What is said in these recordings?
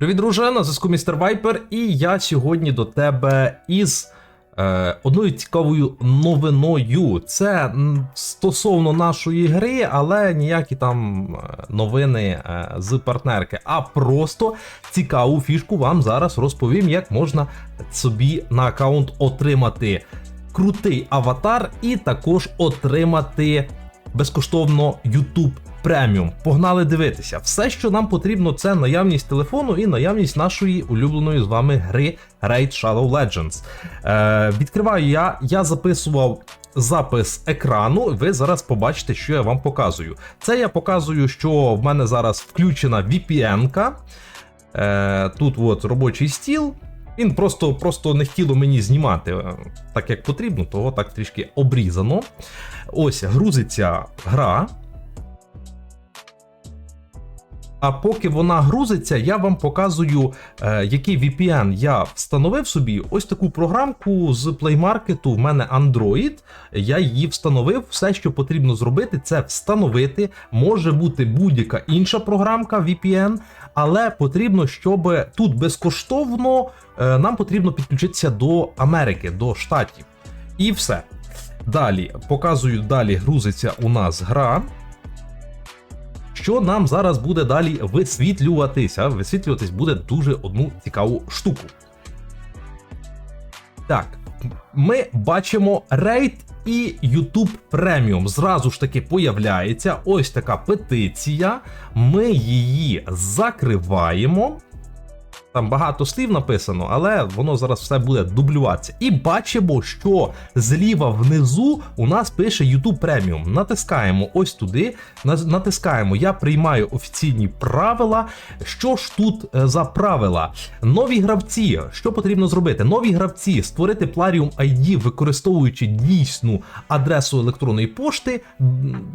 Привіт, друже, на зв'язку містер Вайпер, і я сьогодні до тебе із е, одною цікавою новиною. Це стосовно нашої гри, але ніякі там е, новини е, з партнерки, а просто цікаву фішку вам зараз розповім, як можна собі на аккаунт отримати крутий аватар і також отримати безкоштовно YouTube преміум. Погнали дивитися. Все, що нам потрібно, це наявність телефону і наявність нашої улюбленої з вами гри Raid Shadow Legends. Е, відкриваю я, я записував. Запис екрану, ви зараз побачите, що я вам показую. Це я показую, що в мене зараз включена VPN-ка. Е, тут от робочий стіл. Він просто, просто не хотіло мені знімати е, так, як потрібно, того так трішки обрізано. Ось грузиться гра. А поки вона грузиться, я вам показую, е, який VPN я встановив собі. Ось таку програмку з Play Market, в мене Android. Я її встановив. Все, що потрібно зробити, це встановити. Може бути будь-яка інша програмка VPN, але потрібно, щоб тут безкоштовно е, нам потрібно підключитися до Америки, до Штатів. І все. Далі показую, далі грузиться у нас гра. Що нам зараз буде далі висвітлюватися? Висвітлюватись буде дуже одну цікаву штуку. Так, ми бачимо рейд і YouTube Premium. Зразу ж таки появляється ось така петиція. Ми її закриваємо. Там багато слів написано, але воно зараз все буде дублюватися. І бачимо, що зліва внизу у нас пише YouTube Premium. Натискаємо ось туди. Натискаємо Я приймаю офіційні правила. Що ж тут е, за правила? Нові гравці. Що потрібно зробити? Нові гравці створити Plarium ID, використовуючи дійсну адресу електронної пошти,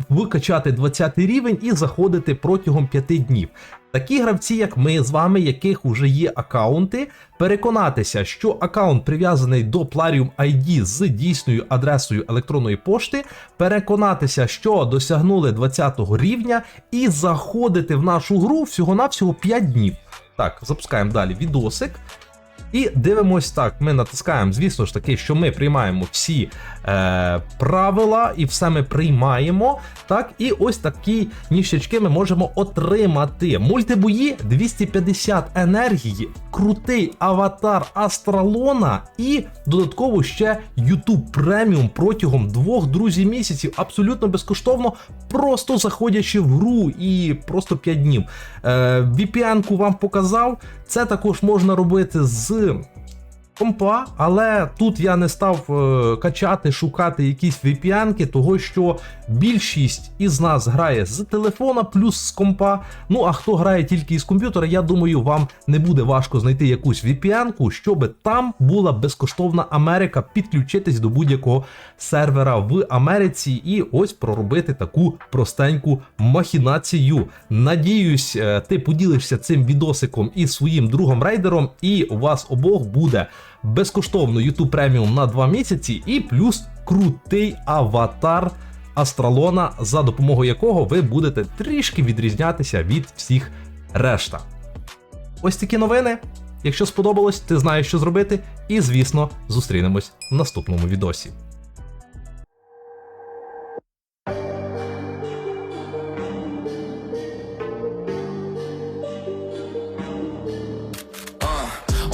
викачати 20 рівень і заходити протягом 5 днів. Такі гравці, як ми з вами, яких вже є аккаунти, переконатися, що аккаунт прив'язаний до Plarium ID з дійсною адресою електронної пошти, переконатися, що досягнули 20 рівня, і заходити в нашу гру всього-навсього 5 днів. Так, запускаємо далі відосик. І дивимось так, ми натискаємо, звісно ж таки, що ми приймаємо всі е, правила і все ми приймаємо. Так, і ось такі ніщачки ми можемо отримати. Мультибої 250 енергії, крутий аватар Астралона і додатково ще YouTube преміум протягом двох друзі місяців, абсолютно безкоштовно, просто заходячи в гру і просто 5 днів. Е, VPN-ку вам показав. Це також можна робити з Kasım компа, але тут я не став е, качати, шукати якісь VPN-ки, того що більшість із нас грає з телефона плюс з компа. Ну а хто грає тільки із комп'ютера, я думаю, вам не буде важко знайти якусь VPN-ку, щоб там була безкоштовна Америка, підключитись до будь-якого сервера в Америці і ось проробити таку простеньку махінацію. Надіюсь, е, ти поділишся цим відосиком із своїм другом рейдером, і у вас обох буде безкоштовно YouTube преміум на 2 місяці, і плюс крутий аватар Астралона, за допомогою якого ви будете трішки відрізнятися від всіх решта. Ось такі новини. Якщо сподобалось, ти знаєш, що зробити. І, звісно, зустрінемось в наступному відосі.